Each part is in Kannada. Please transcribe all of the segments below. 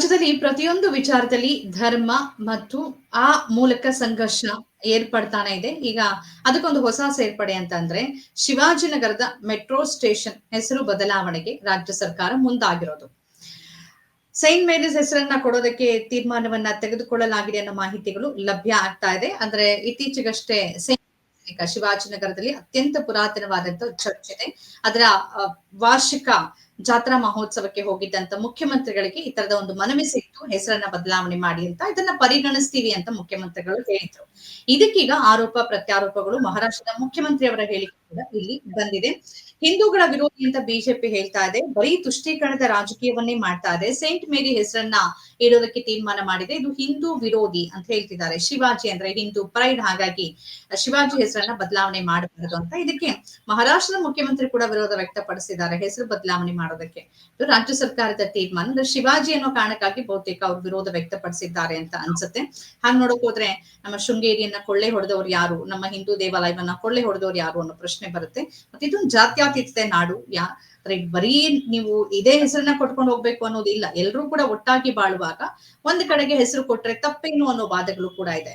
ರಾಜ್ಯದಲ್ಲಿ ಪ್ರತಿಯೊಂದು ವಿಚಾರದಲ್ಲಿ ಧರ್ಮ ಮತ್ತು ಆ ಮೂಲಕ ಸಂಘರ್ಷ ಏರ್ಪಡ್ತಾನೆ ಇದೆ. ಈಗ ಅದಕ್ಕೊಂದು ಹೊಸ ಸೇರ್ಪಡೆ ಅಂತಂದ್ರೆ ಶಿವಾಜಿನಗರದ ಮೆಟ್ರೋ ಸ್ಟೇಷನ್ ಹೆಸರು ಬದಲಾವಣೆಗೆ ರಾಜ್ಯ ಸರ್ಕಾರ ಮುಂದಾಗಿರೋದು. ಸೈಂಟ್ ಮೇರಿಸ್ ಹೆಸರನ್ನ ಕೊಡೋದಕ್ಕೆ ತೀರ್ಮಾನವನ್ನ ತೆಗೆದುಕೊಳ್ಳಲಾಗಿದೆ ಅನ್ನೋ ಮಾಹಿತಿಗಳು ಲಭ್ಯ ಆಗ್ತಾ ಇದೆ. ಅಂದ್ರೆ ಇತ್ತೀಚೆಗಷ್ಟೇ ಸೈಂಟ್ ಶಿವಾಜಿನಗರದಲ್ಲಿ ಅತ್ಯಂತ ಪುರಾತನವಾದಂತ ಚರ್ಚ್ ಇದೆ. ಅದರ ವಾರ್ಷಿಕ ಜಾತ್ರಾ ಮಹೋತ್ಸವಕ್ಕೆ ಹೋಗಿದ್ದಂತ ಮುಖ್ಯಮಂತ್ರಿಗಳಿಗೆ ಈ ತರದ ಒಂದು ಮನವಿ ಸಿಕ್ತು, ಹೆಸರನ್ನ ಬದಲಾವಣೆ ಮಾಡಿ ಅಂತ ಇದನ್ನ ಪರಿಗಣಿಸ್ತೀವಿ ಅಂತ ಮುಖ್ಯಮಂತ್ರಿಗಳು ಹೇಳಿದ್ರು. ಇದಕ್ಕೀಗ ಆರೋಪ, ಪ್ರತ್ಯಾರೋಪಗಳು ಮಹಾರಾಷ್ಟ್ರದ ಮುಖ್ಯಮಂತ್ರಿ ಅವರ ಹೇಳಿಕೆ ಕೂಡ ಇಲ್ಲಿ ಬಂದಿದೆ. ಹಿಂದೂಗಳ ವಿರೋಧಿ ಅಂತ ಬಿಜೆಪಿ ಹೇಳ್ತಾ ಇದೆ. ಬರೀ ತುಷ್ಟೀಕರಣದ ರಾಜಕೀಯವನ್ನೇ ಮಾಡ್ತಾ ಇದೆ. ಸೇಂಟ್ ಮೇರಿ ಹೆಸರನ್ನ ಇಡೋದಕ್ಕೆ ತೀರ್ಮಾನ ಮಾಡಿದೆ. ಇದು ಹಿಂದೂ ವಿರೋಧಿ ಅಂತ ಹೇಳ್ತಿದ್ದಾರೆ. ಶಿವಾಜಿ ಅಂದ್ರೆ ಹಿಂದೂ ಪ್ರೈಡ್. ಹಾಗಾಗಿ ಶಿವಾಜಿ ಹೆಸರನ್ನ ಬದಲಾವಣೆ ಮಾಡಬಾರದು ಅಂತ ಇದಕ್ಕೆ ಮಹಾರಾಷ್ಟ್ರದ ಮುಖ್ಯಮಂತ್ರಿ ಕೂಡ ವಿರೋಧ ವ್ಯಕ್ತಪಡಿಸಿದ್ದಾರೆ ಹೆಸರು ಬದಲಾವಣೆ ಮಾಡೋದಕ್ಕೆ. ಇದು ರಾಜ್ಯ ಸರ್ಕಾರದ ತೀರ್ಮಾನ. ಅಂದ್ರೆ ಶಿವಾಜಿ ಅನ್ನೋ ಕಾರಣಕ್ಕಾಗಿ ಬಹುತೇಕ ಅವ್ರು ವಿರೋಧ ವ್ಯಕ್ತಪಡಿಸಿದ್ದಾರೆ ಅಂತ ಅನ್ಸುತ್ತೆ. ಹಾಗೆ ನೋಡಕ್ ಹೋದ್ರೆ ನಮ್ಮ ಶೃಂಗೇರಿಯನ್ನ ಕೊಳ್ಳೆ ಹೊಡೆದವ್ರು ಯಾರು? ನಮ್ಮ ಹಿಂದೂ ದೇವಾಲಯವನ್ನ ಕೊಳ್ಳೆ ಹೊಡೆದವ್ರು ಯಾರು ಅನ್ನೋ ಪ್ರಶ್ನೆ ಬರುತ್ತೆ. ಮತ್ತೆ ಇದೊಂದು ಜಾತ್ಯತೀತತೆ ನಾಡು, ಯಾ, ಅಂದ್ರೆ ಬರೀ ನೀವು ಇದೇ ಹೆಸರನ್ನ ಕೊಟ್ಕೊಂಡು ಹೋಗ್ಬೇಕು ಅನ್ನೋದಿಲ್ಲ ಎಲ್ಲರೂ ಕೂಡ ಒಟ್ಟಾಗಿ ಬಾಳುವಾಗ ಒಂದ್ ಕಡೆಗೆ ಹೆಸರು ಕೊಟ್ರೆ ತಪ್ಪೇನು ಅನ್ನೋ ವಾದಗಳು ಕೂಡ ಇದೆ.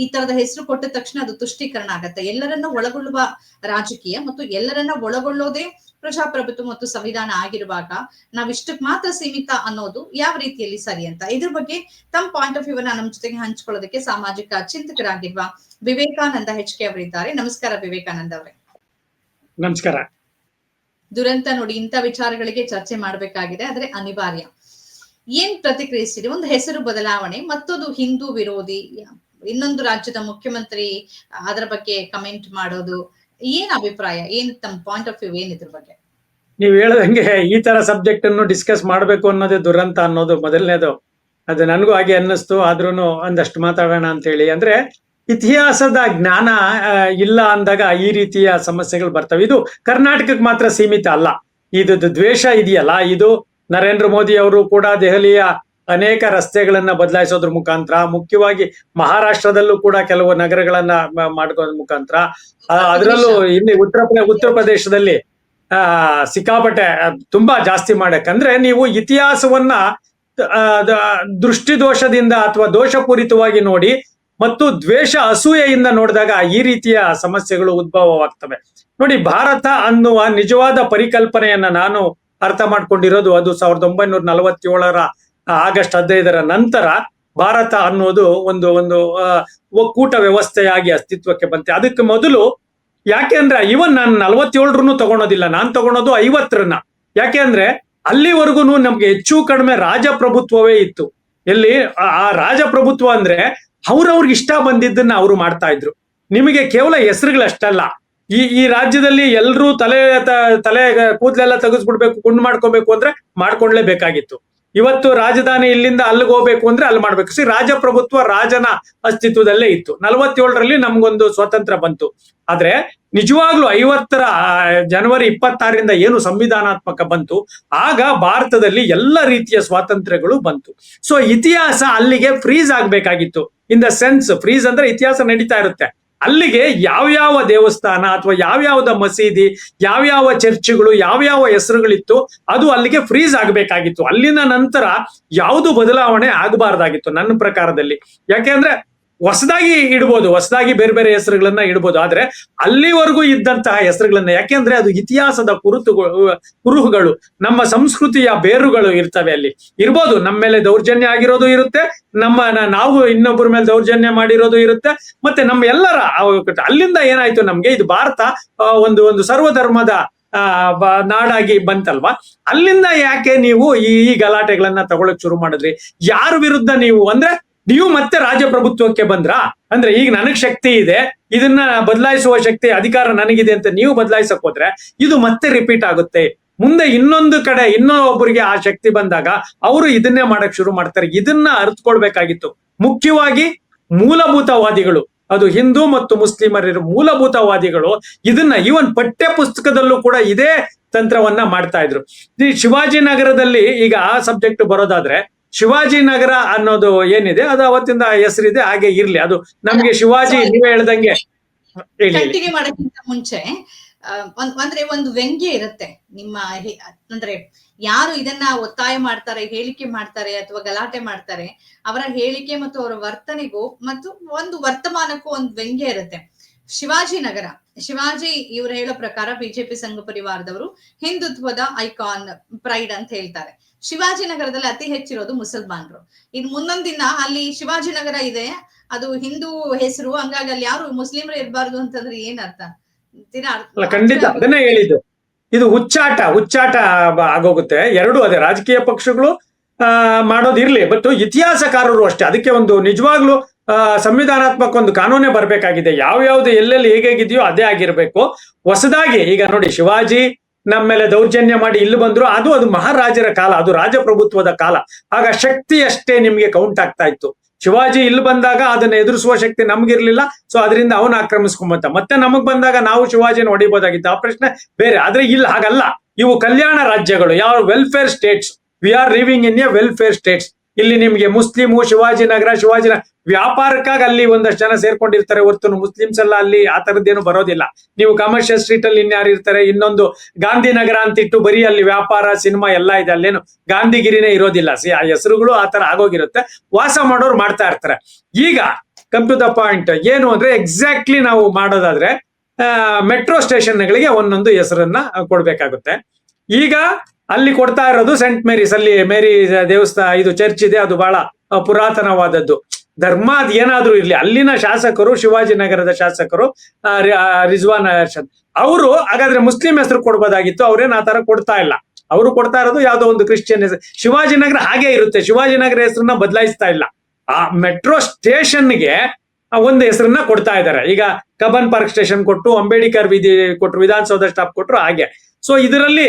ಈ ತರದ ಹೆಸರು ಕೊಟ್ಟ ತಕ್ಷಣ ಅದು ತುಷ್ಟೀಕರಣ ಆಗತ್ತೆ. ಎಲ್ಲರನ್ನ ಒಳಗೊಳ್ಳುವ ರಾಜಕೀಯ ಮತ್ತು ಎಲ್ಲರನ್ನ ಒಳಗೊಳ್ಳೋದೇ ಪ್ರಜಾಪ್ರಭುತ್ವ ಮತ್ತು ಸಂವಿಧಾನ ಆಗಿರುವಾಗ ನಾವ್ ಇಷ್ಟಕ್ ಮಾತ್ರ ಸೀಮಿತ ಅನ್ನೋದು ಯಾವ ರೀತಿಯಲ್ಲಿ ಸರಿ ಅಂತ. ಇದ್ರ ಬಗ್ಗೆ ತಮ್ಮ ಪಾಯಿಂಟ್ ಆಫ್ ವ್ಯೂ ನಮ್ಮ ನಮ್ ಜೊತೆಗೆ ಹಂಚ್ಕೊಳ್ಳೋದಕ್ಕೆ ಸಾಮಾಜಿಕ ಚಿಂತಕರಾಗಿರುವ ವಿವೇಕಾನಂದ ಹೆಚ್ ಕೆ ಅವರಿದ್ದಾರೆ. ನಮಸ್ಕಾರ ವಿವೇಕಾನಂದ ಅವರೇ. ನಮಸ್ಕಾರ. ದುರಂತ ನೋಡಿ ಇಂಥ ವಿಚಾರಗಳಿಗೆ ಚರ್ಚೆ ಮಾಡಬೇಕಾಗಿದೆ, ಆದ್ರೆ ಅನಿವಾರ್ಯ. ಏನ್ ಪ್ರತಿಕ್ರಿಯಿಸಿದೆ? ಒಂದು ಹೆಸರು ಬದಲಾವಣೆ, ಮತ್ತೊಂದು ಹಿಂದೂ ವಿರೋಧಿ, ಇನ್ನೊಂದು ರಾಜ್ಯದ ಮುಖ್ಯಮಂತ್ರಿ ಅದರ ಬಗ್ಗೆ ಕಮೆಂಟ್ ಮಾಡೋದು, ಏನ್ ಅಭಿಪ್ರಾಯ? ಏನ್ ತಮ್ಮ ಪಾಯಿಂಟ್ ಆಫ್ ವ್ಯೂ ಏನ್ ಇದ್ರ ಬಗ್ಗೆ? ನೀವ್ ಹೇಳದಂಗೆ ಈ ತರ ಸಬ್ಜೆಕ್ಟ್ ಅನ್ನು ಡಿಸ್ಕಸ್ ಮಾಡ್ಬೇಕು ಅನ್ನೋದೇ ದುರಂತ ಅನ್ನೋದು ಮೊದಲನೇದು. ಅದು ನನಗೂ ಹಾಗೆ ಅನ್ನಿಸ್ತು ಆದ್ರೂ ಒಂದಷ್ಟು ಮಾತಾಡೋಣ ಅಂತ ಹೇಳಿ. ಅಂದ್ರೆ ಇತಿಹಾಸದ ಜ್ಞಾನ ಇಲ್ಲ ಅಂದಾಗ ಈ ರೀತಿಯ ಸಮಸ್ಯೆಗಳು ಬರ್ತವೆ. ಇದು ಕರ್ನಾಟಕಕ್ಕೆ ಮಾತ್ರ ಸೀಮಿತ ಅಲ್ಲ. ಇದು ದ್ವೇಷ ಇದೆಯಲ್ಲ. ಇದು ನರೇಂದ್ರ ಮೋದಿ ಅವರು ಕೂಡ ದೆಹಲಿಯ ಅನೇಕ ರಸ್ತೆಗಳನ್ನ ಬದಲಾಯಿಸೋದ್ರ ಮುಖಾಂತರ, ಮುಖ್ಯವಾಗಿ ಮಹಾರಾಷ್ಟ್ರದಲ್ಲೂ ಕೂಡ ಕೆಲವು ನಗರಗಳನ್ನ ಮಾಡ್ಕೋದ್ರ ಮುಖಾಂತರ ಅದರಲ್ಲೂ ಇಲ್ಲಿ ಉತ್ತರ ಉತ್ತರ ಪ್ರದೇಶದಲ್ಲಿ, ಆ, ಸಿಕ್ಕಾಪಟ್ಟೆ ತುಂಬಾ ಜಾಸ್ತಿ ಮಾಡಕ್ಕಂದ್ರೆ ನೀವು ಇತಿಹಾಸವನ್ನ ದೃಷ್ಟಿದೋಷದಿಂದ ಅಥವಾ ದೋಷಪೂರಿತವಾಗಿ ನೋಡಿ ಮತ್ತು ದ್ವೇಷ ಅಸೂಯೆಯಿಂದ ನೋಡಿದಾಗ ಈ ರೀತಿಯ ಸಮಸ್ಯೆಗಳು ಉದ್ಭವವಾಗ್ತವೆ. ನೋಡಿ, ಭಾರತ ಅನ್ನುವ ನಿಜವಾದ ಪರಿಕಲ್ಪನೆಯನ್ನ ನಾನು ಅರ್ಥ ಮಾಡ್ಕೊಂಡಿರೋದು ಅದು ಸಾವಿರದ ಒಂಬೈನೂರ ನಲವತ್ತೇಳರ ಆಗಸ್ಟ್ ಹದಿನೈದರ ನಂತರ ಭಾರತ ಅನ್ನೋದು ಒಂದು ಒಂದು ಒಕ್ಕೂಟ ವ್ಯವಸ್ಥೆಯಾಗಿ ಅಸ್ತಿತ್ವಕ್ಕೆ ಬಂತೆ. ಅದಕ್ಕೆ ಮೊದಲು ಯಾಕೆ ಅಂದ್ರೆ ಇವನ್ ನಾನು ನಲವತ್ತೇಳರನ್ನು ತಗೊಳೋದಿಲ್ಲ, ನಾನ್ ತಗೊಳೋದು ಐವತ್ತರನ್ನ. ಯಾಕೆ ಅಂದ್ರೆ ಅಲ್ಲಿವರೆಗೂ ನಮ್ಗೆ ಹೆಚ್ಚು ಕಡಿಮೆ ರಾಜಪ್ರಭುತ್ವವೇ ಇತ್ತು. ಎಲ್ಲಿ ಆ ರಾಜಪ್ರಭುತ್ವ ಅಂದ್ರೆ ಅವ್ರವ್ರಿಗೆ ಇಷ್ಟ ಬಂದಿದ್ದನ್ನ ಅವರು ಮಾಡ್ತಾ ಇದ್ರು. ನಿಮಗೆ ಕೇವಲ ಹೆಸರುಗಳಷ್ಟಲ್ಲ. ಈ ಈ ರಾಜ್ಯದಲ್ಲಿ ಎಲ್ರೂ ತಲೆ ತಲೆ, ಕೂದಲೆಲ್ಲ ತೆಗೆಸ್ಬಿಡ್ಬೇಕು ಕುಂಡ್ ಮಾಡ್ಕೊಬೇಕು ಅಂದ್ರೆ ಮಾಡ್ಕೊಂಡ್ಲೇಬೇಕಾಗಿತ್ತು. ಇವತ್ತು ರಾಜಧಾನಿ ಇಲ್ಲಿಂದ ಅಲ್ಲಿಗೆ ಹೋಗ್ಬೇಕು ಅಂದ್ರೆ ಅಲ್ಲಿ ಮಾಡ್ಬೇಕು. ಸಿ ರಾಜಪ್ರಭುತ್ವ ರಾಜನ ಅಸ್ತಿತ್ವದಲ್ಲೇ ಇತ್ತು. ನಲವತ್ತೇಳರಲ್ಲಿ ನಮ್ಗೊಂದು ಸ್ವಾತಂತ್ರ್ಯ ಬಂತು. ಆದ್ರೆ ನಿಜವಾಗ್ಲೂ ಐವತ್ತರ ಜನವರಿ ಇಪ್ಪತ್ತಾರರಿಂದ ಏನು ಸಂವಿಧಾನಾತ್ಮಕ ಬಂತು, ಆಗ ಭಾರತದಲ್ಲಿ ಎಲ್ಲ ರೀತಿಯ ಸ್ವಾತಂತ್ರ್ಯಗಳು ಬಂತು. ಸೊ ಇತಿಹಾಸ ಅಲ್ಲಿಗೆ ಫ್ರೀಸ್ ಆಗ್ಬೇಕಾಗಿತ್ತು. ಇನ್ ದ ಸೆನ್ಸ್ ಫ್ರೀಸ್ ಅಂದ್ರೆ ಇತಿಹಾಸ ನಡೀತಾ ಇರುತ್ತೆ. ಅಲ್ಲಿಗೆ ಯಾವ್ಯಾವ ದೇವಸ್ಥಾನ ಅಥವಾ ಯಾವ್ಯಾವ್ದ ಮಸೀದಿ ಯಾವ್ಯಾವ ಚರ್ಚ್ಗಳು ಯಾವ್ಯಾವ ಹೆಸರುಗಳಿತ್ತು, ಅದು ಅಲ್ಲಿಗೆ ಫ್ರೀಸ್ ಆಗಬೇಕಾಗಿತ್ತು. ಅಲ್ಲಿನ ನಂತರ ಯಾವುದು ಬದಲಾವಣೆ ಆಗಬಾರ್ದಾಗಿತ್ತು ನನ್ನ ಪ್ರಕಾರದಲ್ಲಿ. ಯಾಕೆಂದ್ರೆ ಹೊಸದಾಗಿ ಇಡ್ಬೋದು, ಹೊಸದಾಗಿ ಬೇರೆ ಬೇರೆ ಹೆಸರುಗಳನ್ನ ಇಡ್ಬೋದು. ಆದ್ರೆ ಅಲ್ಲಿವರೆಗೂ ಇದ್ದಂತಹ ಹೆಸರುಗಳನ್ನ, ಯಾಕೆಂದ್ರೆ ಅದು ಇತಿಹಾಸದ ಕುರುತು, ಕುರುಹುಗಳು, ನಮ್ಮ ಸಂಸ್ಕೃತಿಯ ಬೇರುಗಳು ಇರ್ತವೆ ಅಲ್ಲಿ. ಇರ್ಬೋದು, ನಮ್ಮ ಮೇಲೆ ದೌರ್ಜನ್ಯ ಆಗಿರೋದು ಇರುತ್ತೆ, ನಮ್ಮ ನಾವು ಇನ್ನೊಬ್ಬರ ಮೇಲೆ ದೌರ್ಜನ್ಯ ಮಾಡಿರೋದು ಇರುತ್ತೆ, ಮತ್ತೆ ನಮ್ಮ ಎಲ್ಲರ, ಅಲ್ಲಿಂದ ಏನಾಯ್ತು ನಮ್ಗೆ, ಇದು ಭಾರತ ಒಂದು ಒಂದು ಸರ್ವಧರ್ಮದ ನಾಡಾಗಿ ಬಂತಲ್ವಾ? ಅಲ್ಲಿಂದ ಯಾಕೆ ನೀವು ಈ ಗಲಾಟೆಗಳನ್ನ ತಗೊಳಕ್ ಶುರು ಮಾಡಿದ್ರಿ? ಯಾರ ವಿರುದ್ಧ ನೀವು? ಅಂದ್ರೆ ನೀವು ಮತ್ತೆ ರಾಜಪ್ರಭುತ್ವಕ್ಕೆ ಬಂದ್ರಾ? ಅಂದ್ರೆ ಈಗ ನನಗ್ ಶಕ್ತಿ ಇದೆ, ಇದನ್ನ ಬದಲಾಯಿಸುವ ಶಕ್ತಿ, ಅಧಿಕಾರ ನನಗಿದೆ ಅಂತ ನೀವು ಬದಲಾಯಿಸಕ್ ಹೋದ್ರೆ ಇದು ಮತ್ತೆ ರಿಪೀಟ್ ಆಗುತ್ತೆ. ಮುಂದೆ ಇನ್ನೊಂದು ಕಡೆ ಇನ್ನೊಬ್ಬರಿಗೆ ಆ ಶಕ್ತಿ ಬಂದಾಗ ಅವರು ಇದನ್ನೇ ಮಾಡಕ್ ಶುರು ಮಾಡ್ತಾರೆ. ಇದನ್ನ ಅರ್ಥಕೊಳ್ಬೇಕಾಗಿತ್ತು ಮುಖ್ಯವಾಗಿ ಮೂಲಭೂತವಾದಿಗಳು. ಅದು ಹಿಂದೂ ಮತ್ತು ಮುಸ್ಲಿಮರ ಮೂಲಭೂತವಾದಿಗಳು ಇದನ್ನ ಈವನ್ ಪಠ್ಯ ಪುಸ್ತಕದಲ್ಲೂ ಕೂಡ ಇದೇ ತಂತ್ರವನ್ನ ಮಾಡ್ತಾ ಇದ್ರು. ಈ ಶಿವಾಜಿನಗರದಲ್ಲಿ ಈಗ ಆ ಸಬ್ಜೆಕ್ಟ್ ಬರೋದಾದ್ರೆ ಶಿವಾಜಿನಗರ ಅನ್ನೋದು ಏನಿದೆ ಅದು ಅವತ್ತಿಂದ ಹೆಸರಿದೆ ಹಾಗೆ ಇರ್ಲಿ. ಅದು ನಮ್ಗೆ ಶಿವಾಜಿ ನೀವೇ ಹೇಳ್ದಂಗೆ ಹೇಳಿ ಹೇಳಿ. ಮಾಡೋಕ್ಕಿಂತ ಮುಂಚೆ ಅಂದ್ರೆ ಒಂದು ವ್ಯಂಗ್ಯ ಇರುತ್ತೆ ನಿಮ್ಮ ಅಂದ್ರೆ ಯಾರು ಇದನ್ನ ಒತ್ತಾಯ ಮಾಡ್ತಾರೆ ಹೇಳಿಕೆ ಮಾಡ್ತಾರೆ ಅಥವಾ ಗಲಾಟೆ ಮಾಡ್ತಾರೆ ಅವರ ಹೇಳಿಕೆ ಮತ್ತು ಅವರ ವರ್ತನೆಗೂ ಮತ್ತು ಒಂದು ವರ್ತಮಾನಕ್ಕೂ ಒಂದು ವ್ಯಂಗ್ಯ ಇರುತ್ತೆ. ಶಿವಾಜಿನಗರ ಶಿವಾಜಿ ಇವ್ರು ಹೇಳೋ ಪ್ರಕಾರ ಬಿಜೆಪಿ ಸಂಘ ಪರಿವಾರದವರು ಹಿಂದುತ್ವದ ಐಕಾನ್ ಪ್ರೈಡ್ ಅಂತ ಹೇಳ್ತಾರೆ. ಶಿವಾಜಿನಗರದಲ್ಲಿ ಅತಿ ಹೆಚ್ಚಿರೋದು ಮುಸಲ್ಮಾನರು. ಇನ್ ಮುಂದೊಂದ್ ದಿನ ಅಲ್ಲಿ ಶಿವಾಜಿನಗರ ಇದೆ ಅದು ಹಿಂದೂ ಹೆಸರು ಹಂಗಾಗಿ ಅಲ್ಲಿ ಯಾರು ಮುಸ್ಲಿಮರು ಇರಬಾರ್ದು ಅಂತಂದ್ರೆ ಏನ್ ಅರ್ಥ? ತೀರಾ ಅರ್ಥ- ಅಲ್ಲ ಖಂಡಿತ ಅದನ್ನೇ ಹೇಳಿದ್ದು. ಇದು ಹುಚ್ಚಾಟ ಹುಚ್ಚಾಟ ಆಗೋಗುತ್ತೆ. ಎರಡು ಅದೇ ರಾಜಕೀಯ ಪಕ್ಷಗಳು ಆ, ಮಾಡೋದಿರ್ಲಿ ಬಟ್ ಇತಿಹಾಸಕಾರರು ಅಷ್ಟೇ. ಅದಕ್ಕೆ ಒಂದು ನಿಜವಾಗ್ಲೂ ಸಂವಿಧಾನಾತ್ಮಕ ಒಂದು ಕಾನೂನೇ ಬರಬೇಕಾಗಿದೆ. ಯಾವ್ಯಾವ್ದು ಎಲ್ಲೆಲ್ಲಿ ಹೇಗೇಗಿದೆಯೋ ಅದೇ ಆಗಿರ್ಬೇಕು. ಹೊಸದಾಗಿ ಈಗ ನೋಡಿ ಶಿವಾಜಿ ನಮ್ಮ ಮೇಲೆ ದೌರ್ಜನ್ಯ ಮಾಡಿ ಇಲ್ಲಿ ಬಂದ್ರು, ಅದು ಅದು ಮಹಾರಾಜರ ಕಾಲ, ಅದು ರಾಜಪ್ರಭುತ್ವದ ಕಾಲ. ಆಗ ಶಕ್ತಿ ಅಷ್ಟೇ ನಿಮ್ಗೆ ಕೌಂಟ್ ಆಗ್ತಾ ಇತ್ತು. ಶಿವಾಜಿ ಇಲ್ಲಿ ಬಂದಾಗ ಅದನ್ನ ಎದುರಿಸುವ ಶಕ್ತಿ ನಮ್ಗಿರ್ಲಿಲ್ಲ ಸೊ ಅದರಿಂದ ಅವನು ಆಕ್ರಮಿಸ್ಕೊಂಬಂತ. ಮತ್ತೆ ನಮಗ್ ಬಂದಾಗ ನಾವು ಶಿವಾಜಿನ ಹೊಡಿಬೋದಾಗಿತ್ತು. ಆ ಪ್ರಶ್ನೆ ಬೇರೆ, ಆದ್ರೆ ಇಲ್ಲಿ, ಹಾಗಲ್ಲ. ಇವು ಕಲ್ಯಾಣ ರಾಜ್ಯಗಳು ಯಾವ welfare states we are living in a welfare states ಇಲ್ಲಿ ನಿಮ್ಗೆ ಮುಸ್ಲಿಮು ಶಿವಾಜಿನಗರ ಶಿವಾಜಿನ ವ್ಯಾಪಾರಕ್ಕಾಗಿ ಅಲ್ಲಿ ಒಂದಷ್ಟು ಜನ ಸೇರ್ಕೊಂಡಿರ್ತಾರೆ. ಹೊರತು ಮುಸ್ಲಿಮ್ಸ್ ಎಲ್ಲ ಅಲ್ಲಿ ಆ ತರದ್ದೇನು ಬರೋದಿಲ್ಲ. ನೀವು ಕಮರ್ಷಿಯಲ್ ಸ್ಟ್ರೀಟ್ ಅಲ್ಲಿ ಇನ್ಯಾರು ಇರ್ತಾರೆ, ಇನ್ನೊಂದು ಗಾಂಧಿನಗರ ಅಂತ ಇಟ್ಟು ಬರೀ ಅಲ್ಲಿ ವ್ಯಾಪಾರ, ಸಿನಿಮಾ ಎಲ್ಲ ಇದೆ. ಅಲ್ಲೇನು ಗಾಂಧಿಗಿರಿನೇ ಇರೋದಿಲ್ಲ. ಸಿ ಆ ಹೆಸರುಗಳು ಆ ತರ ಆಗೋಗಿರುತ್ತೆ. ವಾಸ ಮಾಡೋರು ಮಾಡ್ತಾ ಇರ್ತಾರೆ. ಈಗ ಕಮ್ ಟು ದ ಪಾಯಿಂಟ್ ಏನು ಅಂದ್ರೆ ಎಕ್ಸಾಕ್ಟ್ಲಿ ನಾವು ಮಾಡೋದಾದ್ರೆ ಮೆಟ್ರೋ ಸ್ಟೇಷನ್ಗಳಿಗೆ ಒಂದೊಂದು ಹೆಸರನ್ನ ಕೊಡ್ಬೇಕಾಗುತ್ತೆ. ಈಗ ಅಲ್ಲಿ ಕೊಡ್ತಾ ಇರೋದು ಸೆಂಟ್ ಮೇರಿಸ್ ಅಲ್ಲಿ ಮೇರಿ ದೇವಸ್ಥಾನ, ಇದು ಚರ್ಚ್ ಇದೆ, ಅದು ಬಹಳ ಪುರಾತನವಾದದ್ದು. ಧರ್ಮ ಅದ್ ಏನಾದ್ರೂ ಇರ್ಲಿ. ಅಲ್ಲಿನ ಶಾಸಕರು ಶಿವಾಜಿನಗರದ ಶಾಸಕರು ರಿಜ್ವಾನ್ ಅರ್ಷದ್, ಅವರು ಹಾಗಾದ್ರೆ ಮುಸ್ಲಿಂ ಹೆಸರು ಕೊಡ್ಬೋದಾಗಿತ್ತು, ಅವ್ರೇನ್ ಆ ತರ ಕೊಡ್ತಾ ಇಲ್ಲ. ಅವರು ಕೊಡ್ತಾ ಇರೋದು ಯಾವ್ದೋ ಒಂದು ಕ್ರಿಶ್ಚಿಯನ್ ಹೆಸರು. ಶಿವಾಜಿನಗರ ಹಾಗೆ ಇರುತ್ತೆ. ಶಿವಾಜಿನಗರ ಹೆಸರನ್ನ ಬದಲಾಯಿಸ್ತಾ ಇಲ್ಲ. ಆ ಮೆಟ್ರೋ ಸ್ಟೇಷನ್ಗೆ ಒಂದು ಹೆಸರನ್ನ ಕೊಡ್ತಾ ಇದ್ದಾರೆ. ಈಗ ಕಬನ್ ಪಾರ್ಕ್ ಸ್ಟೇಷನ್ ಕೊಟ್ಟು, ಅಂಬೇಡ್ಕರ್ ವಿಧಿ ಕೊಟ್ಟರು ವಿಧಾನಸೌಧ ಸ್ಟಾಪ್ ಕೊಟ್ಟರು ಹಾಗೆ. ಸೊ, ಇದರಲ್ಲಿ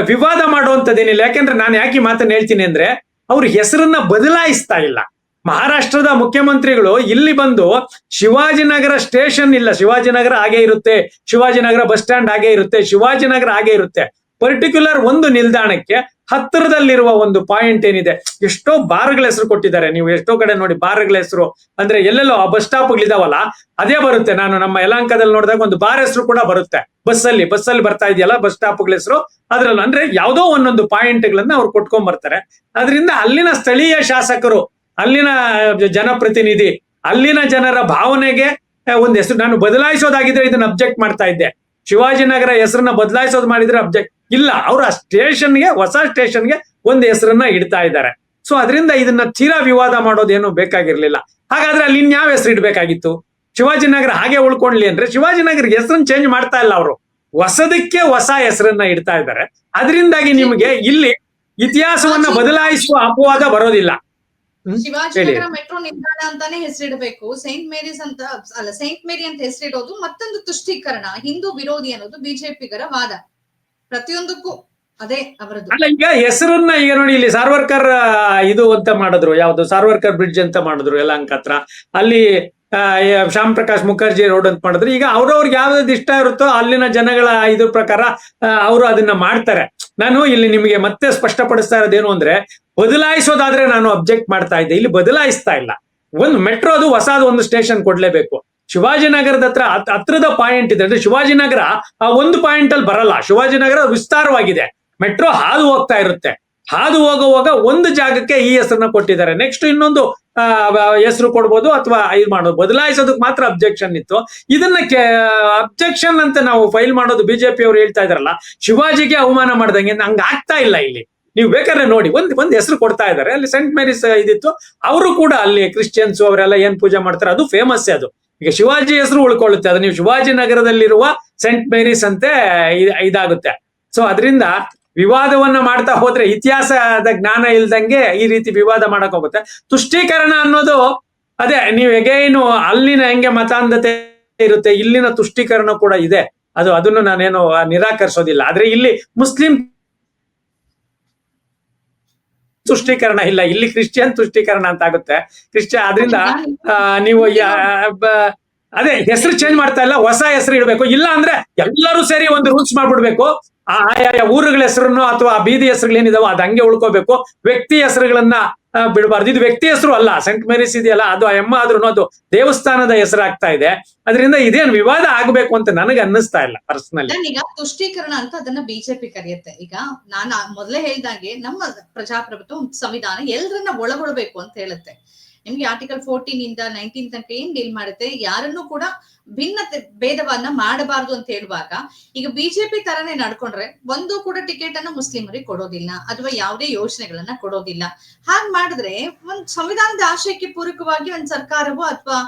ವಿವಾದ ಮಾಡುವಂಥದ್ದೇನಿಲ್ಲ. ಯಾಕೆಂದ್ರೆ ನಾನು ಯಾಕೆ ಮಾತನ್ನ ಹೇಳ್ತೀನಿ ಅಂದ್ರೆ, ಅವ್ರ ಹೆಸರನ್ನ ಬದಲಾಯಿಸ್ತಾ ಇಲ್ಲ. ಮಹಾರಾಷ್ಟ್ರದ ಮುಖ್ಯಮಂತ್ರಿಗಳು ಇಲ್ಲಿ ಬಂದು ಶಿವಾಜಿನಗರ ಸ್ಟೇಷನ್ ಇಲ್ಲ. ಶಿವಾಜಿನಗರ ಹಾಗೆ ಇರುತ್ತೆ. ಶಿವಾಜಿನಗರ ಬಸ್ ಸ್ಟ್ಯಾಂಡ್ ಹಾಗೆ ಇರುತ್ತೆ. ಶಿವಾಜಿನಗರ ಹಾಗೆ ಇರುತ್ತೆ. ಪರ್ಟಿಕ್ಯುಲರ್ ಒಂದು ನಿಲ್ದಾಣಕ್ಕೆ ಹತ್ತಿರದಲ್ಲಿರುವ ಒಂದು ಪಾಯಿಂಟ್ ಏನಿದೆ, ಎಷ್ಟೋ ಬಾರ್ಗಳ ಹೆಸರು ಕೊಟ್ಟಿದ್ದಾರೆ. ನೀವು ಎಷ್ಟೋ ಕಡೆ ನೋಡಿ ಬಾರ್ಗಳ ಹೆಸರು. ಅಂದ್ರೆ ಎಲ್ಲೆಲ್ಲೋ ಆ ಬಸ್ ಸ್ಟಾಪ್ಗಳಿದಾವಲ್ಲ, ಅದೇ ಬರುತ್ತೆ. ನಾನು ನಮ್ಮ ಯಲಾಂಕದಲ್ಲಿ ನೋಡಿದಾಗ ಒಂದು ಬಾರ್ ಹೆಸರು ಕೂಡ ಬರುತ್ತೆ. ಬಸ್ಸಲ್ಲಿ ಬಸ್ಸಲ್ಲಿ ಬರ್ತಾ ಇದೆಯಲ್ಲ, ಬಸ್ ಸ್ಟಾಪ್ಗಳ ಹೆಸರು? ಅದ್ರಲ್ಲಿ ಅಂದ್ರೆ ಯಾವುದೋ ಒಂದೊಂದು ಪಾಯಿಂಟ್ಗಳನ್ನ ಅವ್ರು ಕೊಟ್ಕೊಂಡ್ ಬರ್ತಾರೆ. ಅದರಿಂದ ಅಲ್ಲಿನ ಸ್ಥಳೀಯ ಶಾಸಕರು, ಅಲ್ಲಿನ ಜನಪ್ರತಿನಿಧಿ, ಅಲ್ಲಿನ ಜನರ ಭಾವನೆಗೆ ಒಂದು ಹೆಸರು. ನಾನು ಬದಲಾಯಿಸೋದಾಗಿದ್ರೆ ಇದನ್ನ ಅಬ್ಜೆಕ್ಟ್ ಮಾಡ್ತಾ ಇದ್ದೆ. ಶಿವಾಜಿನಗರ ಹೆಸರನ್ನ ಬದಲಾಯಿಸೋದು ಮಾಡಿದ್ರೆ ಅಬ್ಜೆಕ್ಟ್ ಇಲ್ಲ, ಅವ್ರು ಆ ಸ್ಟೇಷನ್ಗೆ, ಹೊಸ ಸ್ಟೇಷನ್ಗೆ ಒಂದು ಹೆಸರನ್ನ ಇಡ್ತಾ ಇದ್ದಾರೆ. ಸೊ, ಅದರಿಂದ ಇದನ್ನ ತೀರಾ ವಿವಾದ ಮಾಡೋದೇನು ಬೇಕಾಗಿರ್ಲಿಲ್ಲ. ಹಾಗಾದ್ರೆ ಅಲ್ಲಿ ಇನ್ಯಾವ ಹೆಸರು ಇಡ್ಬೇಕಾಗಿತ್ತು? ಶಿವಾಜಿನಗರ ಹಾಗೆ ಉಳ್ಕೊಂಡ್ಲಿ ಅಂದ್ರೆ ಶಿವಾಜಿನಗರ ಹೆಸರನ್ನ ಚೇಂಜ್ ಮಾಡ್ತಾ ಇಲ್ಲ ಅವರು. ಹೊಸದಕ್ಕೆ ಹೊಸ ಹೆಸರನ್ನ ಇಡ್ತಾ ಇದ್ದಾರೆ. ಅದರಿಂದಾಗಿ ನಿಮಗೆ ಇಲ್ಲಿ ಇತಿಹಾಸವನ್ನ ಬದಲಾಯಿಸುವ ಅಪವಾದ ಬರೋದಿಲ್ಲ? ಶಿವಾಜಿನಗರ ಮೆಟ್ರೋ ನಿಲ್ದಾಣ ಅಂತಾನೆ ಹೆಸರಿಡಬೇಕು. ಸೈಂಟ್ ಮೇರಿಸ್ ಅಂತ ಅಲ್ಲ ಸೈಂಟ್ ಮೇರಿ ಅಂತ ಹೆಸರಿಡೋದು ಮತ್ತೊಂದು ತುಷ್ಟೀಕರಣ ಹಿಂದೂ ವಿರೋಧಿ ಅನ್ನೋದು ಬಿಜೆಪಿಗರ ವಾದ. ಪ್ರತಿಯೊಂದಕ್ಕೂ ಅದೇ ಅವರದ್ದು ಅಲ್ಲ ಈಗ ಹೆಸರನ್ನ ಈಗ ನೋಡಿ ಇಲ್ಲಿ ಸಾರ್ವರ್ಕರ್ ಇದು ಅಂತ ಮಾಡಿದ್ರು. ಯಾವ್ದು? ಸಾರ್ವರ್ಕರ್ ಬ್ರಿಡ್ಜ್ ಅಂತ ಮಾಡಿದ್ರು ಯಲಹಂಕ ಹತ್ರ. ಅಲ್ಲಿ ಶ್ಯಾಮ್ ಪ್ರಕಾಶ್ ಮುಖರ್ಜಿ ರೋಡ್ ಅಂತ ಮಾಡಿದ್ರು. ಈಗ ಅವ್ರವ್ರಿಗೆ ಯಾವ್ದು ಇಷ್ಟ ಇರುತ್ತೋ ಅಲ್ಲಿನ ಜನಗಳ ಇದ್ರ ಪ್ರಕಾರ ಅವರು ಅದನ್ನ ಮಾಡ್ತಾರೆ. ನಾನು ಇಲ್ಲಿ ನಿಮಗೆ ಮತ್ತೆ ಸ್ಪಷ್ಟಪಡಿಸ್ತಾ ಇರೋದೇನು ಅಂದ್ರೆ, ಬದಲಾಯಿಸೋದಾದ್ರೆ ನಾನು ಅಬ್ಜೆಕ್ಟ್ ಮಾಡ್ತಾ ಇದ್ದೆ. ಇಲ್ಲಿ ಬದಲಾಯಿಸ್ತಾ ಇಲ್ಲ. ಒಂದು ಮೆಟ್ರೋ ಅದು ಹೊಸದ ಒಂದು ಸ್ಟೇಷನ್ ಕೊಡ್ಲೇಬೇಕು. ಶಿವಾಜಿನಗರದ ಹತ್ರ ಹತ್- ಹತ್ರದ ಪಾಯಿಂಟ್ ಇದೆ. ಅಂದ್ರೆ ಶಿವಾಜಿನಗರ ಆ ಒಂದು ಪಾಯಿಂಟ್ ಅಲ್ಲಿ ಬರಲ್ಲ. ಶಿವಾಜಿನಗರ ವಿಸ್ತಾರವಾಗಿದೆ. ಮೆಟ್ರೋ ಹಾದು ಹೋಗ್ತಾ ಇರುತ್ತೆ. ಹಾದು ಹೋಗುವಾಗ ಒಂದು ಜಾಗಕ್ಕೆ ಈ ಹೆಸರನ್ನ ಕೊಟ್ಟಿದ್ದಾರೆ. ನೆಕ್ಸ್ಟ್ ಇನ್ನೊಂದು ಹೆಸರು ಕೊಡ್ಬೋದು ಅಥವಾ ಇದು ಮಾಡೋದು ಬದಲಾಯಿಸೋದಕ್ಕೆ ಮಾತ್ರ ಅಬ್ಜೆಕ್ಷನ್ ಇತ್ತು. ಇದನ್ನ ಅಬ್ಜೆಕ್ಷನ್ ಅಂತ ನಾವು ಫೈಲ್ ಮಾಡೋದು ಬಿಜೆಪಿ ಅವರು ಹೇಳ್ತಾ ಇದಾರಲ್ಲ ಶಿವಾಜಿಗೆ ಅವಮಾನ ಮಾಡ್ದಂಗೆ ಹಂಗ ಆಗ್ತಾ ಇಲ್ಲ ಇಲ್ಲಿ. ನೀವು ಬೇಕಾದ್ರೆ ನೋಡಿ, ಒಂದ್ ಒಂದ್ ಹೆಸರು ಕೊಡ್ತಾ ಇದ್ದಾರೆ. ಅಲ್ಲಿ ಸೆಂಟ್ ಮೇರಿಸ್ ಇದಿತ್ತು. ಅವರು ಕೂಡ ಅಲ್ಲಿ ಕ್ರಿಶ್ಚಿಯನ್ಸ್ ಅವರೆಲ್ಲ ಏನ್ ಪೂಜೆ ಮಾಡ್ತಾರೆ, ಅದು ಫೇಮಸ್ ಅದು. ಈಗ ಶಿವಾಜಿ ಹೆಸರು ಉಳ್ಕೊಳ್ಳುತ್ತೆ. ಅದು ನೀವು ಶಿವಾಜಿ ನಗರದಲ್ಲಿರುವ ಸೆಂಟ್ ಮೇರಿಸ್ ಅಂತೆ ಇದ್- ಇದಾಗುತ್ತೆ. ಸೊ ಅದರಿಂದ ವಿವಾದವನ್ನ ಮಾಡ್ತಾ ಹೋದ್ರೆ ಇತಿಹಾಸದ ಜ್ಞಾನ ಇಲ್ದಂಗೆ ಈ ರೀತಿ ವಿವಾದ ಮಾಡಕ್ ಹೋಗುತ್ತೆ. ತುಷ್ಟೀಕರಣ ಅನ್ನೋದು ಅದೇ ನೀವು ಎಗೇನು ಅಲ್ಲಿನ ಹೆಂಗೆ ಮತಾಂಧತೆ ಇರುತ್ತೆ ಇಲ್ಲಿನ ತುಷ್ಟೀಕರಣ ಕೂಡ ಇದೆ. ಅದು ಅದನ್ನು ನಾನೇನು ನಿರಾಕರಿಸೋದಿಲ್ಲ. ಆದ್ರೆ ಇಲ್ಲಿ ಮುಸ್ಲಿಂ ತುಷ್ಟೀಕರಣ ಇಲ್ಲ. ಇಲ್ಲಿ ಕ್ರಿಶ್ಚಿಯನ್ ತುಷ್ಟೀಕರಣ ಅಂತ ಆಗುತ್ತೆ. ಕ್ರಿಶ್ಚಿಯನ್ ಅದರಿಂದ ನೀವು ಅದೇ ಹೆಸರು ಚೇಂಜ್ ಮಾಡ್ತಾ ಇಲ್ಲ, ಹೊಸ ಹೆಸರು ಇಡಬೇಕು. ಇಲ್ಲ ಅಂದ್ರೆ ಎಲ್ಲರೂ ಸೇರಿ ಒಂದು ರೂಲ್ಸ್ ಮಾಡ್ಬಿಡ್ಬೇಕು. ಆ ಆಯಾ ಊರುಗಳ ಹೆಸರನ್ನು ಅಥವಾ ಆ ಬೀದಿ ಹೆಸರುಗಳೇನಿದಾವೋ ಅದು ಹಂಗೆ ಉಳ್ಕೋಬೇಕು. ವ್ಯಕ್ತಿ ಹೆಸರುಗಳನ್ನ ಬಿಡಬಾರ್ದು. ಇದು ವ್ಯಕ್ತಿ ಹೆಸರು ಅಲ್ಲ ಸೆಂಟ್ ಮೇರಿಸ್ ಇದೆಯಲ್ಲ ಅದು ಎಮ್ಮ ಆದ್ರೂ ಅದು ದೇವಸ್ಥಾನದ ಹೆಸರಾಗ್ತಾ ಇದೆ. ಅದರಿಂದ ಇದೇನು ವಿವಾದ ಆಗ್ಬೇಕು ಅಂತ ನನಗೆ ಅನ್ನಿಸ್ತಾ ಇಲ್ಲ ಪರ್ಸನಲಿ ಈಗ ತುಷ್ಟೀಕರಣ ಅಂತ ಅದನ್ನ ಬಿಜೆಪಿ ಕರೆಯುತ್ತೆ. ಈಗ ನಾನು ಮೊದಲೇ ಹೇಳ್ದಾಗೆ ನಮ್ಮ ಪ್ರಜಾಪ್ರಭುತ್ವ ಸಂವಿಧಾನ ಎಲ್ಲರನ್ನ ಒಳಗೊಳ್ಬೇಕು ಅಂತ ಹೇಳುತ್ತೆ. ನಿಮ್ಗೆ ಆರ್ಟಿಕಲ್ ಫೋರ್ಟೀನ್ ಇಂದ ನೈನ್ಟೀನ್ ತನಕ ಏನ್ ಡೀಲ್ ಮಾಡುತ್ತೆ? ಯಾರನ್ನು ಕೂಡ ಭಿನ್ನತೆ ಭೇದವನ್ನ ಮಾಡಬಾರದು ಅಂತ ಹೇಳುವಾಗ, ಈಗ ಬಿಜೆಪಿ ತರನೇ ನಡ್ಕೊಂಡ್ರೆ ಒಂದು ಕೂಡ ಟಿಕೆಟ್ ಅನ್ನ ಮುಸ್ಲಿಮರಿಗೆ ಕೊಡೋದಿಲ್ಲ ಅಥವಾ ಯಾವುದೇ ಯೋಜನೆಗಳನ್ನ ಕೊಡೋದಿಲ್ಲ. ಹಾಗ್ ಮಾಡಿದ್ರೆ ಒಂದ್ ಸಂವಿಧಾನದ ಆಶಯಕ್ಕೆ ಪೂರಕವಾಗಿ ಒಂದ್ ಸರ್ಕಾರವು ಅಥವಾ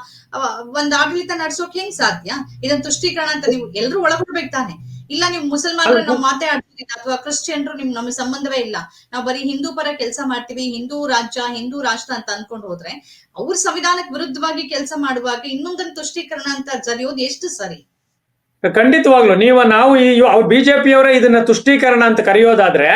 ಒಂದ್ ಆಡಳಿತ ನಡ್ಸೋಕ್ ಹೆಂಗ್ ಸಾಧ್ಯ? ಇದನ್ನ ತುಷ್ಟೀಕರಣ ಅಂತ ನೀವು ಎಲ್ರು ಒಳಗೊಡ್ಬೇಕು ತಾನೆ. ಇಲ್ಲ ನೀವು ಮುಸಲ್ಮಾನರು ನಾವು ಮಾತಾಡ್ತೀವಿ. ಅಥವಾ ಕ್ರಿಶ್ಚಿಯನ್ರು ನಿಮ್ ನಮ್ಗೆ ಸಂಬಂಧವೇ ಇಲ್ಲ. ನಾವು ಬರೀ ಹಿಂದೂ ಪರ ಕೆಲಸ ಮಾಡ್ತೀವಿ ಹಿಂದೂ ರಾಜ್ಯ ಹಿಂದೂ ರಾಷ್ಟ್ರ ಅಂತ ಅನ್ಕೊಂಡು ಹೋದ್ರೆ ಅವ್ರ ಸಂವಿಧಾನಕ್ಕೆ ವಿರುದ್ಧವಾಗಿ ಕೆಲಸ ಮಾಡುವಾಗ ಇನ್ನೊಂದನ್ನು ತುಷ್ಟೀಕರಣ ಅಂತ ಜರಿಯೋದು ಎಷ್ಟು ಸರಿ? ಖಂಡಿತವಾಗ್ಲು ನೀವು ನಾವು ಈ ಅವ್ರ ಬಿಜೆಪಿಯವರೇ ಇದನ್ನ ತುಷ್ಟೀಕರಣ ಅಂತ ಕರೆಯೋದಾದ್ರೆ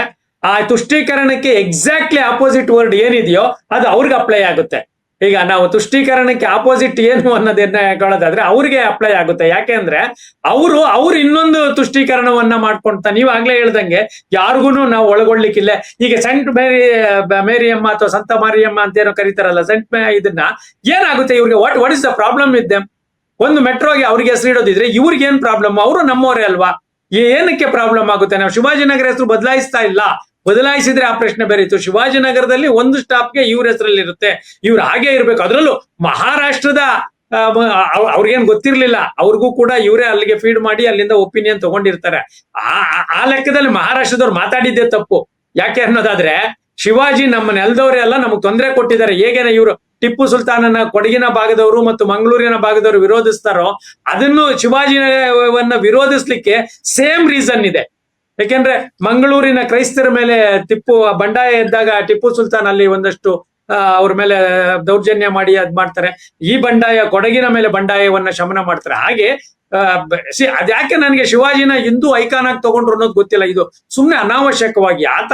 ಆ ತುಷ್ಟೀಕರಣಕ್ಕೆ ಎಕ್ಸಾಕ್ಟ್ಲಿ ಆಪೋಸಿಟ್ ವರ್ಡ್ ಏನಿದೆಯೋ ಅದು ಅವ್ರಿಗೆ ಅಪ್ಲೈ ಆಗುತ್ತೆ. ಈಗ ನಾವು ತುಷ್ಟೀಕರಣಕ್ಕೆ ಆಪೋಸಿಟ್ ಏನು ಅನ್ನೋದನ್ನ ಹೇಳೋದಾದ್ರೆ ಅವ್ರಿಗೆ ಅಪ್ಲೈ ಆಗುತ್ತೆ. ಯಾಕೆಂದ್ರೆ ಅವರು, ಅವ್ರು ಇನ್ನೊಂದು ತುಷ್ಟೀಕರಣವನ್ನ ಮಾಡ್ಕೊಂತ, ನೀವು ಆಗ್ಲೇ ಹೇಳ್ದಂಗೆ ಯಾರಿಗೂ ನಾವು ಒಳಗೊಳ್ಳಿಕ್ಕಿಲ್ಲ. ಈಗ ಸೆಂಟ್ ಮೇರಿ ಮೇರಿಯಮ್ಮ ಅಥವಾ ಸಂತ ಮಾರಿಯಮ್ಮ ಅಂತ ಏನೋ ಕರೀತಾರಲ್ಲ, ಸೆಂಟ್ ಮೇ, ಇದನ್ನ ಏನಾಗುತ್ತೆ ಇವ್ರಿಗೆ? What what is the problem ಇದ್ದೆ ಒಂದು ಮೆಟ್ರೋಗೆ ಅವ್ರಿಗೆ ಹೆಸರು ಇಡೋದಿದ್ರೆ ಇವ್ರಿಗೆ ಏನ್ ಪ್ರಾಬ್ಲಮ್ ಅವರು ನಮ್ಮವರೇ ಅಲ್ವಾ? ಏನಕ್ಕೆ ಪ್ರಾಬ್ಲಮ್ ಆಗುತ್ತೆ? ನಾವು ಶಿವಾಜಿನಗರ ಹೆಸರು ಬದಲಾಯಿಸ್ತಾ ಇಲ್ಲ. ಬದಲಾಯಿಸಿದ್ರೆ ಆ ಪ್ರಶ್ನೆ ಬೇರೆ ಇತ್ತು ಶಿವಾಜಿನಗರದಲ್ಲಿ ಒಂದು ಸ್ಟಾಪ್ಗೆ ಇವ್ರ ಹೆಸರಲ್ಲಿ ಇರುತ್ತೆ ಇವ್ರು ಹಾಗೆ ಇರ್ಬೇಕು. ಅದರಲ್ಲೂ ಮಹಾರಾಷ್ಟ್ರದ ಅವ್ರಿಗೇನು ಗೊತ್ತಿರ್ಲಿಲ್ಲ. ಅವ್ರಿಗೂ ಕೂಡ ಇವರೇ ಅಲ್ಲಿಗೆ ಫೀಡ್ ಮಾಡಿ ಅಲ್ಲಿಂದ ಒಪಿನಿಯನ್ ತಗೊಂಡಿರ್ತಾರೆ. ಆ, ಆ- ಲೆಕ್ಕದಲ್ಲಿ ಮಹಾರಾಷ್ಟ್ರದವ್ರು ಮಾತಾಡಿದ್ದೇ ತಪ್ಪು. ಯಾಕೆ ಅನ್ನೋದಾದ್ರೆ ಶಿವಾಜಿ ನಮ್ಮ ನೆಲದವರೇ ಅಲ್ಲ, ನಮಗ್ ತೊಂದರೆ ಕೊಟ್ಟಿದ್ದಾರೆ. ಹೇಗೇನೆ ಇವರು ಟಿಪ್ಪು ಸುಲ್ತಾನನ ಕೊಡಗಿನ ಭಾಗದವರು ಮತ್ತು ಮಂಗಳೂರಿನ ಭಾಗದವರು ವಿರೋಧಿಸ್ತಾರೋ, ಅದನ್ನು ಶಿವಾಜಿವನ್ನ ವಿರೋಧಿಸ್ಲಿಕ್ಕೆ ಸೇಮ್ ರೀಸನ್ ಇದೆ. ಯಾಕೆಂದ್ರೆ ಮಂಗಳೂರಿನ ಕ್ರೈಸ್ತರ ಮೇಲೆ ಟಿಪ್ಪು ಬಂಡಾಯ ಇದ್ದಾಗ ಟಿಪ್ಪು ಸುಲ್ತಾನ್ ಅಲ್ಲಿ ಒಂದಷ್ಟು ಅವ್ರ ಮೇಲೆ ದೌರ್ಜನ್ಯ ಮಾಡಿ ಅದ್ ಮಾಡ್ತಾರೆ. ಈ ಬಂಡಾಯ ಕೊಡಗಿನ ಮೇಲೆ ಬಂಡಾಯವನ್ನ ಶಮನ ಮಾಡ್ತಾರೆ. ಹಾಗೆ ಅದ್ಯಾಕೆ ನನಗೆ ಶಿವಾಜಿನ ಹಿಂದೂ ಐಕಾನ್ ಆಗಿ ತಗೊಂಡ್ರು ಅನ್ನೋದು ಗೊತ್ತಿಲ್ಲ. ಇದು ಸುಮ್ನೆ ಅನಾವಶ್ಯಕವಾಗಿ ಆತ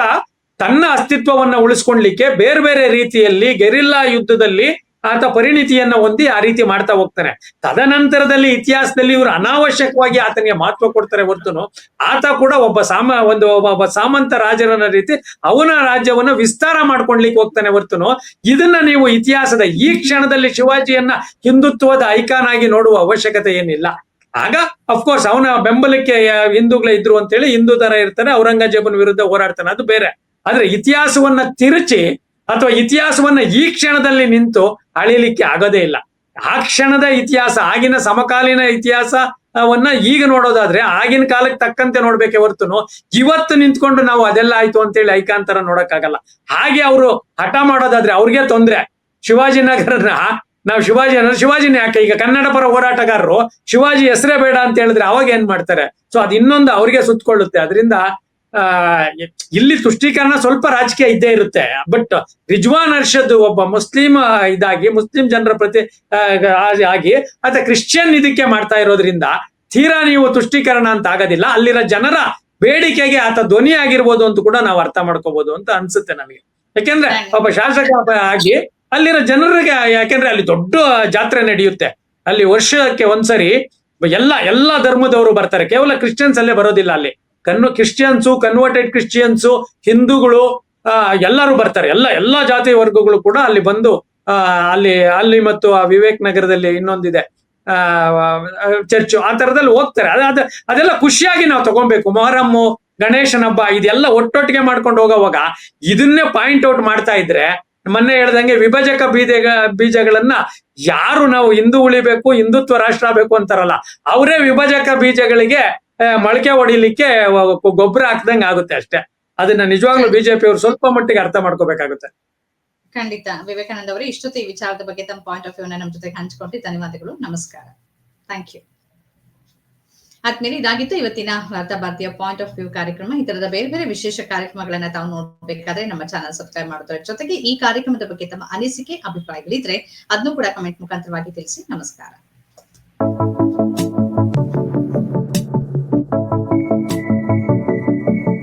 ತನ್ನ ಅಸ್ತಿತ್ವವನ್ನ ಉಳಿಸ್ಕೊಳ್ಲಿಕ್ಕೆ ಬೇರೆ ಬೇರೆ ರೀತಿಯಲ್ಲಿ ಗೆರಿಲ್ಲಾ ಯುದ್ಧದಲ್ಲಿ ಆತ ಪರಿಣಿತಿಯನ್ನ ಹೊಂದಿ ಆ ರೀತಿ ಮಾಡ್ತಾ ಹೋಗ್ತಾನೆ. ತದನಂತರದಲ್ಲಿ ಇತಿಹಾಸದಲ್ಲಿ ಇವರು ಅನಾವಶ್ಯಕವಾಗಿ ಆತನಿಗೆ ಮಹತ್ವ ಕೊಡ್ತಾರೆ ಹೊರತುನು, ಆತ ಕೂಡ ಒಬ್ಬ ಸಾಮ, ಒಂದು ಒಬ್ಬ ಸಾಮಂತ ರಾಜರನ್ನ ರೀತಿ ಅವನ ರಾಜ್ಯವನ್ನ ವಿಸ್ತಾರ ಮಾಡ್ಕೊಳ್ಲಿಕ್ಕೆ ಹೋಗ್ತಾನೆ ಹೊರತುನು. ಇದನ್ನ ನೀವು ಇತಿಹಾಸದ ಈ ಕ್ಷಣದಲ್ಲಿ ಶಿವಾಜಿಯನ್ನ ಹಿಂದುತ್ವದ ಐಕಾನ್ ಆಗಿ ನೋಡುವ ಅವಶ್ಯಕತೆ ಏನಿಲ್ಲ. ಆಗ ಅಫ್ಕೋರ್ಸ್ ಅವನ ಬೆಂಬಲಕ್ಕೆ ಹಿಂದೂಗಳೇ ಇದ್ರು ಅಂತೇಳಿ ಹಿಂದೂ ತರ ಇರ್ತಾನೆ ಔರಂಗಜೇಬನ ವಿರುದ್ಧ ಹೋರಾಡ್ತಾನೆ, ಅದು ಬೇರೆ. ಆದ್ರೆ ಇತಿಹಾಸವನ್ನ ತಿರುಚಿ ಅಥವಾ ಇತಿಹಾಸವನ್ನ ಈ ಕ್ಷಣದಲ್ಲಿ ನಿಂತು ಅಳಿಲಿಕ್ಕೆ ಆಗೋದೇ ಇಲ್ಲ. ಆ ಕ್ಷಣದ ಇತಿಹಾಸ, ಆಗಿನ ಸಮಕಾಲೀನ ಇತಿಹಾಸವನ್ನ ಈಗ ನೋಡೋದಾದ್ರೆ ಆಗಿನ ಕಾಲಕ್ಕೆ ತಕ್ಕಂತೆ ನೋಡ್ಬೇಕೆ ಹೊರತುನು ಇವತ್ತು ನಿಂತ್ಕೊಂಡು ನಾವು ಅದೆಲ್ಲ ಆಯ್ತು ಅಂತೇಳಿ ಐಕಾಂತರ ನೋಡಕ್ಕಾಗಲ್ಲ. ಹಾಗೆ ಅವರು ಹಠ ಮಾಡೋದಾದ್ರೆ ಅವ್ರಿಗೆ ತೊಂದ್ರೆ. ಶಿವಾಜಿನಗರನ ನಾವು ಶಿವಾಜಿ ಶಿವಾಜಿನ ಯಾಕೆ? ಈಗ ಕನ್ನಡ ಪರ ಹೋರಾಟಗಾರರು ಶಿವಾಜಿ ಹೆಸರೇ ಬೇಡ ಅಂತ ಹೇಳಿದ್ರೆ ಅವಾಗ ಏನ್ ಮಾಡ್ತಾರೆ? ಸೊ ಅದು ಇನ್ನೊಂದು ಅವ್ರಿಗೆ ಸುತ್ತಕೊಳ್ಳುತ್ತೆ ಅದರಿಂದ ಇಲ್ಲಿ ತುಷ್ಟೀಕರಣ ಸ್ವಲ್ಪ ರಾಜಕೀಯ ಇದ್ದೇ ಇರುತ್ತೆ. ಬಟ್ ರಿಜ್ವಾನ್ ಅರ್ಷದ್ ಒಬ್ಬ ಮುಸ್ಲಿಂ ಇದಾಗಿ ಮುಸ್ಲಿಂ ಜನರ ಪ್ರತಿ ಆಗಿ ಆತ ಕ್ರಿಶ್ಚಿಯನ್ ಇದಕ್ಕೆ ಮಾಡ್ತಾ ಇರೋದ್ರಿಂದ ತೀರಾ ನೀವು ತುಷ್ಟೀಕರಣ ಅಂತ ಆಗೋದಿಲ್ಲ. ಅಲ್ಲಿರೋ ಜನರ ಬೇಡಿಕೆಗೆ ಆತ ಧ್ವನಿ ಆಗಿರ್ಬೋದು ಅಂತ ಕೂಡ ನಾವು ಅರ್ಥ ಮಾಡ್ಕೋಬಹುದು ಅಂತ ಅನ್ಸುತ್ತೆ ನಮಗೆ. ಯಾಕೆಂದ್ರೆ ಒಬ್ಬ ಶಾಸಕ ಆಗಿ ಅಲ್ಲಿರೋ ಜನರಿಗೆ ಯಾಕೆಂದ್ರೆ ಅಲ್ಲಿ ದೊಡ್ಡ ಜಾತ್ರೆ ನಡೆಯುತ್ತೆ. ಅಲ್ಲಿ ವರ್ಷಕ್ಕೆ ಒಂದ್ಸರಿ ಎಲ್ಲ ಎಲ್ಲ ಧರ್ಮದವರು ಬರ್ತಾರೆ. ಕೇವಲ ಕ್ರಿಶ್ಚಿಯನ್ಸ್ ಅಲ್ಲೇ ಬರೋದಿಲ್ಲ ಅಲ್ಲಿ. ಕನ್ನು ಕ್ರಿಶ್ಚಿಯನ್ಸು ಕನ್ವರ್ಟೆಡ್ ಕ್ರಿಶ್ಚಿಯನ್ಸು ಹಿಂದೂಗಳು ಎಲ್ಲರೂ ಬರ್ತಾರೆ. ಎಲ್ಲ, ಎಲ್ಲಾ ಜಾತಿ ವರ್ಗಗಳು ಕೂಡ ಅಲ್ಲಿ ಬಂದು ಅಲ್ಲಿ ಅಲ್ಲಿ ಮತ್ತು ಆ ವಿವೇಕ್ ನಗರದಲ್ಲಿ ಇನ್ನೊಂದಿದೆ. ಚರ್ಚು, ಆ ತರದಲ್ಲಿ ಹೋಗ್ತಾರೆ. ಅದ, ಅದ- ಅದೆಲ್ಲ ಖುಷಿಯಾಗಿ ನಾವು ತಗೊಬೇಕು. ಮೊಹರಮ್ಮು, ಗಣೇಶನ ಹಬ್ಬ, ಇದೆಲ್ಲ ಒಟ್ಟೊಟ್ಟಿಗೆ ಮಾಡ್ಕೊಂಡು ಹೋಗೋವಾಗ ಇದನ್ನೇ ಪಾಯಿಂಟ್ ಔಟ್ ಮಾಡ್ತಾ ಇದ್ರೆ ಮೊನ್ನೆ ಹೇಳ್ದಂಗೆ ವಿಭಜಕ ಬೀಜ ಬೀಜಗಳನ್ನ ಯಾರು ನಾವು ಹಿಂದೂ ಉಳಿಬೇಕು, ಹಿಂದುತ್ವ ರಾಷ್ಟ್ರ ಬೇಕು ಅಂತಾರಲ್ಲ, ಅವರೇ ವಿಭಜಕ ಬೀಜಗಳಿಗೆ ಮೊಳಕೆ ಹೊಡಿಲಿಕ್ಕೆ ಗೊಬ್ಬರ ಹಾಕ್ದಂಗ್ ಆಗುತ್ತೆ ಅಷ್ಟೇ. ಅದನ್ನ ನಿಜವಾಗ್ಲೂ ಬಿಜೆಪಿ ಅವರು ಸ್ವಲ್ಪ ಮಟ್ಟಿಗೆ ಅರ್ಥ ಮಾಡ್ಕೋಬೇಕಾಗುತ್ತೆ. ಖಂಡಿತ. ವಿವೇಕಾನಂದ ಅವರೇ ಇಷ್ಟೊತ್ತು ಈ ವಿಚಾರದ ಬಗ್ಗೆ ತಮ್ಮ ಪಾಯಿಂಟ್ ಆಫ್ ವ್ಯೂ ನಮ್ಮ ಜೊತೆ ಹಂಚಿಕೊಂಡು ಧನ್ಯವಾದಗಳು. ನಮಸ್ಕಾರ. ಥ್ಯಾಂಕ್ ಯು ಆದ್ಮೇಲೆ ಇದಾಗಿತ್ತು. ಇವತ್ತಿನ ವಾರ್ತಾ ಭಾರತೀಯ ಪಾಯಿಂಟ್ ಆಫ್ ವ್ಯೂ ಕಾರ್ಯಕ್ರಮ. ಈ ತರದ ಬೇರೆ ಬೇರೆ ವಿಶೇಷ ಕಾರ್ಯಕ್ರಮಗಳನ್ನ ತಾವು ನೋಡ್ಬೇಕಾದ್ರೆ ನಮ್ಮ ಚಾನಲ್ ಸಬ್ಸ್ಕ್ರೈಬ್ ಮಾಡೋದ್ರ ಜೊತೆಗೆ ಈ ಕಾರ್ಯಕ್ರಮದ ಬಗ್ಗೆ ತಮ್ಮ ಅನಿಸಿಕೆ, ಅಭಿಪ್ರಾಯಗಳಿದ್ರೆ ಅದನ್ನು ಕೂಡ ಕಮೆಂಟ್ ಮುಖಾಂತರವಾಗಿ ತಿಳಿಸಿ. ನಮಸ್ಕಾರ.